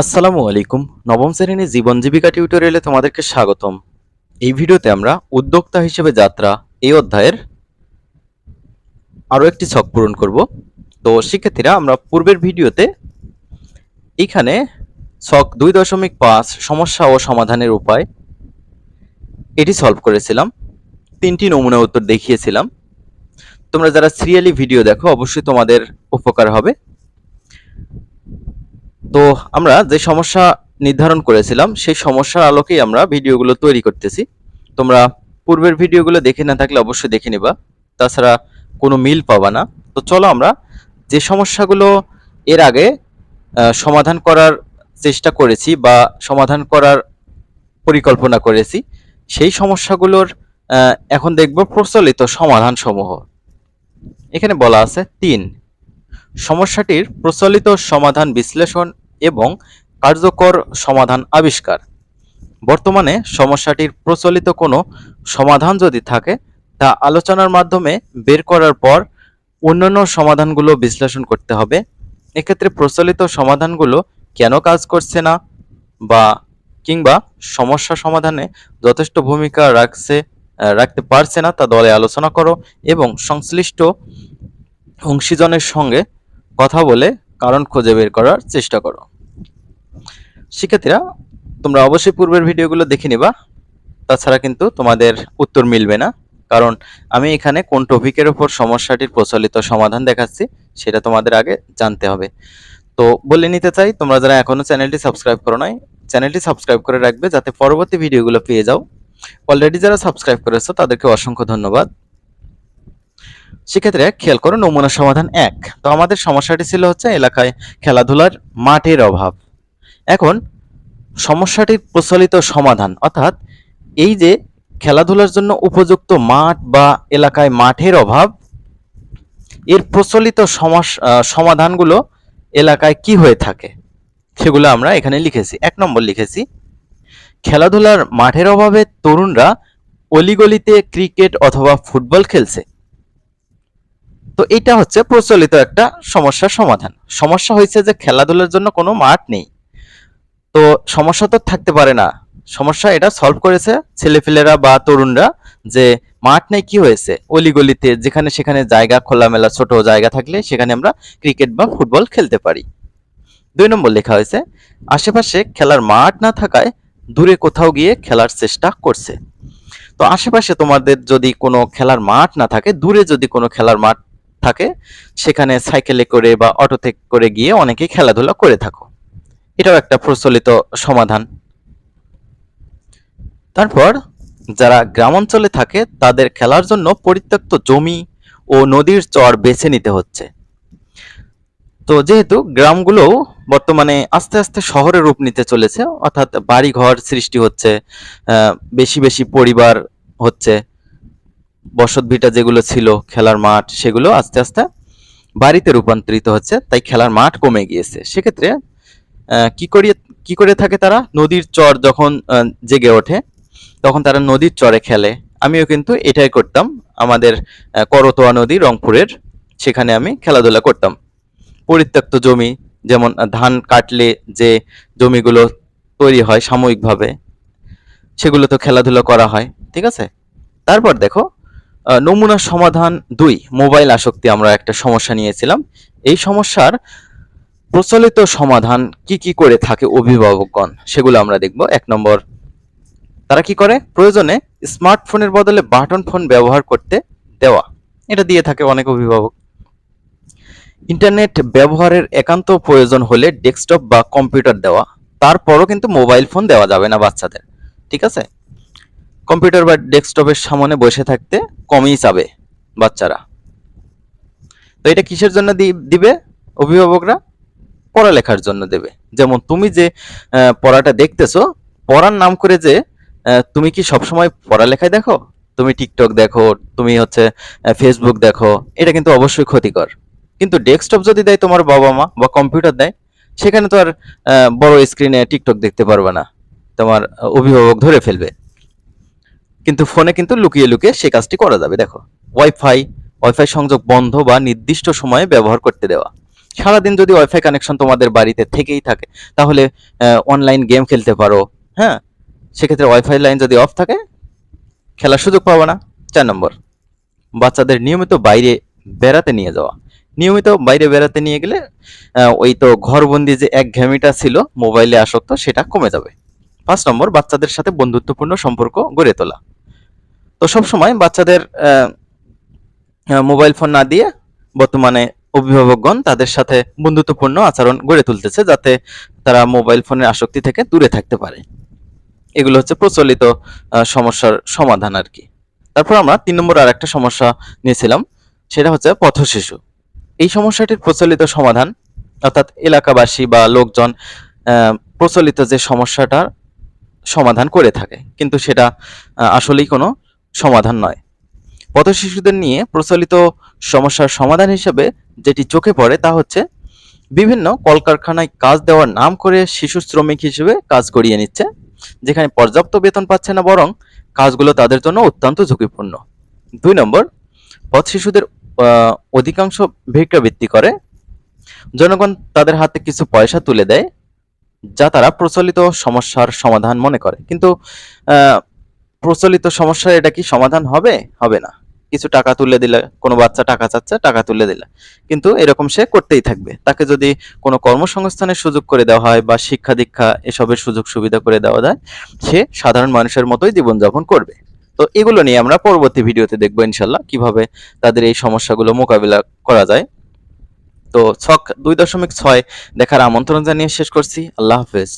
আসসালামু আলাইকুম। নবম শ্রেণির জীবন জীবিকা টিউটোরিয়ালে তোমাদেরকে স্বাগতম। এই ভিডিওতে আমরা উদ্যোক্তা হিসেবে যাত্রা এই অধ্যায়ের আরও একটি ছক পূরণ করব। তো শিক্ষার্থীরা আমরা পূর্বের ভিডিওতে এখানে ছক দুই দশমিক পাঁচ, সমস্যা ও সমাধানের উপায় এটি সলভ করেছিলাম। তিনটি নমুনা উত্তর দেখিয়েছিলাম। তোমরা যারা সিরিয়ালি ভিডিও দেখো, অবশ্যই তোমাদের উপকার হবে। তো আমরা যে সমস্যা নির্ধারণ করেছিলাম, সেই সমস্যার আলোকেই আমরা ভিডিওগুলো তৈরি করতেছি। তোমরা পূর্বের ভিডিওগুলো দেখে না থাকলে অবশ্যই দেখে নিবা। তাছাড়া কোনো মিল পাবা না। তো চলো আমরা যে সমস্যাগুলো এর আগে সমাধান করার চেষ্টা করেছি বা সমাধান করার পরিকল্পনা করেছি, সেই সমস্যাগুলোর এখন দেখব প্রচলিত সমাধান সমূহ এখানে বলা আছে তিন। সমস্যাটির প্রচলিত সমাধান বিশ্লেষণ এবং কার্যকর সমাধান আবিষ্কার। বর্তমানে সমস্যাটির প্রচলিত কোনো সমাধান যদি থাকে, তা আলোচনার মাধ্যমে বের করার পর অন্যান্য সমাধানগুলো বিশ্লেষণ করতে হবে। এক্ষেত্রে প্রচলিত সমাধানগুলো কেন কাজ করছে না? বা কিংবা সমস্যা সমাধানে যথেষ্ট ভূমিকা রাখছে রাখতে পারছে না, তা দলে আলোচনা করো এবং সংশ্লিষ্ট অংশীজনের সঙ্গে কথা বলে কারণ খুঁজে বের করার চেষ্টা করো। শিক্ষার্থীরা, তোমরা অবশ্যই পূর্বের ভিডিওগুলো দেখে নিবা। তাছাড়া কিন্তু তোমাদের উত্তর মিলবে না, কারণ আমি এখানে কোন টপিকের উপর সমস্যাটির প্রচলিত সমাধান দেখাচ্ছি, সেটা তোমাদের আগে জানতে হবে। তো বলে নিতে চাই, তোমরা যারা এখনও চ্যানেলটি সাবস্ক্রাইব করো নাই, চ্যানেলটি সাবস্ক্রাইব করে রাখবে যাতে পরবর্তী ভিডিওগুলো পেয়ে যাও। অলরেডি যারা সাবস্ক্রাইব করেছ, তাদেরকে অসংখ্য ধন্যবাদ। সেক্ষেত্রে খেয়াল করো নমুনা সমাধান এক। তো আমাদের সমস্যাটি ছিল হচ্ছে এলাকায় খেলাধুলার মাঠের অভাব। এখন সমস্যাটির প্রচলিত সমাধান, অর্থাৎ এই যে খেলাধুলার জন্য উপযুক্ত মাঠ বা এলাকায় মাঠের অভাব, এর প্রচলিত সমাধানগুলো এলাকায় কি হয়ে থাকে? সেগুলো আমরা এখানে লিখেছি। এক নম্বর লিখেছি, খেলাধুলার মাঠের অভাবে তরুণরা অলিগলিতে ক্রিকেট অথবা ফুটবল খেলছে। তো এটা হচ্ছে প্রচলিত একটা সমস্যার সমাধান। সমস্যা হয়েছে যে খেলাধুলার জন্য কোনো মাঠ নেই। তো সমস্যা তো থাকতে পারে না। সমস্যা এটা সলভ করেছে ছেলেপেলেরা বা তরুণরা যে মাঠ নেই কি হয়েছে? অলিগলিতে যেখানে সেখানে জায়গা খোলামেলা, ছোট জায়গা থাকলে সেখানে আমরা ক্রিকেট বা ফুটবল খেলতে পারি। দুই নম্বর লেখা হয়েছে, আশেপাশে খেলার মাঠ না থাকায় দূরে কোথাও গিয়ে খেলার চেষ্টা করছে। তো আশেপাশে তোমাদের যদি কোনো খেলার মাঠ না থাকে, দূরে যদি কোনো খেলার মাঠ থাকে, সেখানে সাইকেলে করে বা অটোতে করে গিয়ে অনেকেই খেলাধুলা করে থাকো। এটাও একটা প্রচলিত সমাধান। তারপর যারা গ্রামাঞ্চলে থাকে, তাদের খেলার জন্য পরিত্যক্ত জমি ও নদীর চর বেছে নিতে হচ্ছে। তো যেহেতু গ্রামগুলোও বর্তমানে আস্তে আস্তে শহরে রূপ নিতে চলেছে, অর্থাৎ বাড়িঘর সৃষ্টি হচ্ছে বেশি বেশি পরিবার হচ্ছে বসতভিটা যেগুলো ছিল, খেলার মাঠ, সেগুলো আস্তে আস্তে বাড়িতে রূপান্তরিত হচ্ছে, তাই খেলার মাঠ কমে গিয়েছে। সেক্ষেত্রে কি করিয়ে, কি করে থাকে তারা? নদীর চর যখন জেগে ওঠে, তখন তারা নদীর চরে খেলে। আমিও কিন্তু এটাই করতাম। আমাদের করতোয়া নদী রংপুরের, সেখানে আমি খেলাধুলা করতাম। পরিত্যক্ত জমি, যেমন ধান কাটলে যে জমিগুলো তৈরি হয় সাময়িকভাবে, সেগুলো তো খেলাধুলা করা হয়, ঠিক আছে? তারপর দেখো নমুনা সমাধান দুই, মোবাইল আসক্তি আমরা একটা সমস্যা নিয়েছিলাম। এই সমস্যার প্রচলিত সমাধান কি কি করে থাকে অভিভাবকগণ, সেগুলো আমরা দেখব। এক নম্বর, তারা কি করে? প্রয়োজনে স্মার্টফোনের বদলে বাটন ফোন ব্যবহার করতে দেওয়া, এটা দিয়ে থাকে অনেক অভিভাবক। ইন্টারনেট ব্যবহারের একান্ত প্রয়োজন হলে ডেস্কটপ বা কম্পিউটার দেওয়া, তারপরও কিন্তু মোবাইল ফোন দেওয়া যাবে না বাচ্চাদের, ঠিক আছে? কম্পিউটার বা ডেস্কটপের সামনে বসে থাকতে কমই চাবে বাচ্চারা। তো এটা কিসের জন্য দিবে? অভিভাবকরা পড়ালেখার জন্য দেবে। যেমন তুমি যে পড়াটা দেখতেছো, পড়ার নাম করে যে তুমি কি সবসময় পড়ালেখায় দেখো? তুমি টিকটক দেখো, তুমি হচ্ছে ফেসবুক দেখো, এটা কিন্তু অবশ্যই ক্ষতিকর। কিন্তু ডেস্কটপ যদি দেয় তোমার বাবা মা বা কম্পিউটার দেয়, সেখানে তো আর বড় স্ক্রিনে টিকটক দেখতে পারবে না। তোমার অভিভাবক ধরে ফেলবে। কিন্তু ফোনে কিন্তু লুকিয়ে লুকিয়ে সে কাজটি করা যাবে, দেখো। ওয়াইফাই ওয়াইফাই সংযোগ বন্ধ বা নির্দিষ্ট সময়ে ব্যবহার করতে দেওয়া। সারাদিন যদি ওয়াইফাই কানেকশন তোমাদের বাড়িতে থেকেই থাকে, তাহলে অনলাইন গেম খেলতে পারো হ্যাঁ? সেক্ষেত্রে ওয়াইফাই লাইন যদি অফ থাকে, খেলার সুযোগ পাবো না। চার নম্বর, বাচ্চাদের নিয়মিত বাইরে বেড়াতে নিয়ে যাওয়া। নিয়মিত বাইরে বেড়াতে নিয়ে গেলে ওই তো ঘরবন্দি যে এক ঘ্যামিটা ছিল মোবাইলে আসক্ত, সেটা কমে যাবে। পাঁচ নম্বর, বাচ্চাদের সাথে বন্ধুত্বপূর্ণ সম্পর্ক গড়ে তোলা। তো সবসময় বাচ্চাদের আহ, আহ, মোবাইল ফোন না দিয়ে বর্তমানে অভিভাবকগণ তাদের সাথে বন্ধুত্বপূর্ণ আচরণ গড়ে তুলতেছে যাতে তারা মোবাইল ফোনের আসক্তি থেকে দূরে থাকতে পারে। এগুলো হচ্ছে প্রচলিত সমস্যার সমাধান আর কি। তারপর আমরা তিন নম্বর আর একটা সমস্যা নিয়েছিলাম সেটা হচ্ছে পথশিশু। এই সমস্যাটির প্রচলিত সমাধান অর্থাৎ এলাকাবাসী বা লোকজন প্রচলিত যে সমস্যাটার সমাধান করে থাকে কিন্তু সেটা আসলেই কোনো সমাধান নয়। পথশিশুদের নিয়ে প্রচলিত সমস্যার সমাধান হিসেবে যেটি চোখে পড়ে তা হচ্ছে, বিভিন্ন কলকারখানায় কাজ দেওয়ার নাম করে শিশু শ্রমিক হিসেবে কাজ করিয়ে নিচ্ছে, যেখানে পর্যাপ্ত বেতন পাচ্ছে না বরং কাজগুলো তাদের জন্য অত্যন্ত ঝুঁকিপূর্ণ। দুই নম্বর, পথ শিশুদের অধিকাংশ ভিক্ষাবৃত্তি করে। জনগণ তাদের হাতে কিছু পয়সা তুলে দেয়, যা তারা প্রচলিত সমস্যার সমাধান মনে করে। কিন্তু প্রচলিত সমস্যার এটা কি সমাধান হবে? হবে না। কিছু টাকা তুলে দিলে, কোনো বাচ্চা টাকা চাচ্ছে, টাকা তুলে দিলে। কিন্তু এরকম সে করতেই থাকবে। তাকে যদি কোনো কর্মসংস্থানের সুযোগ করে দেওয়া হয় বা শিক্ষা দীক্ষা এসবের সুযোগ সুবিধা করে দেওয়া যায়, সে সাধারণ মানুষের মতোই জীবনযাপন করবে। তো এগুলো নিয়ে আমরা পরবর্তী ভিডিওতে দেখব ইনশাল্লাহ কীভাবে তাদের এই সমস্যাগুলো মোকাবিলা করা যায়। তো ছক দুই দশমিক ছয় দেখার আমন্ত্রণ জানিয়ে শেষ করছি। আল্লাহ হাফেজ।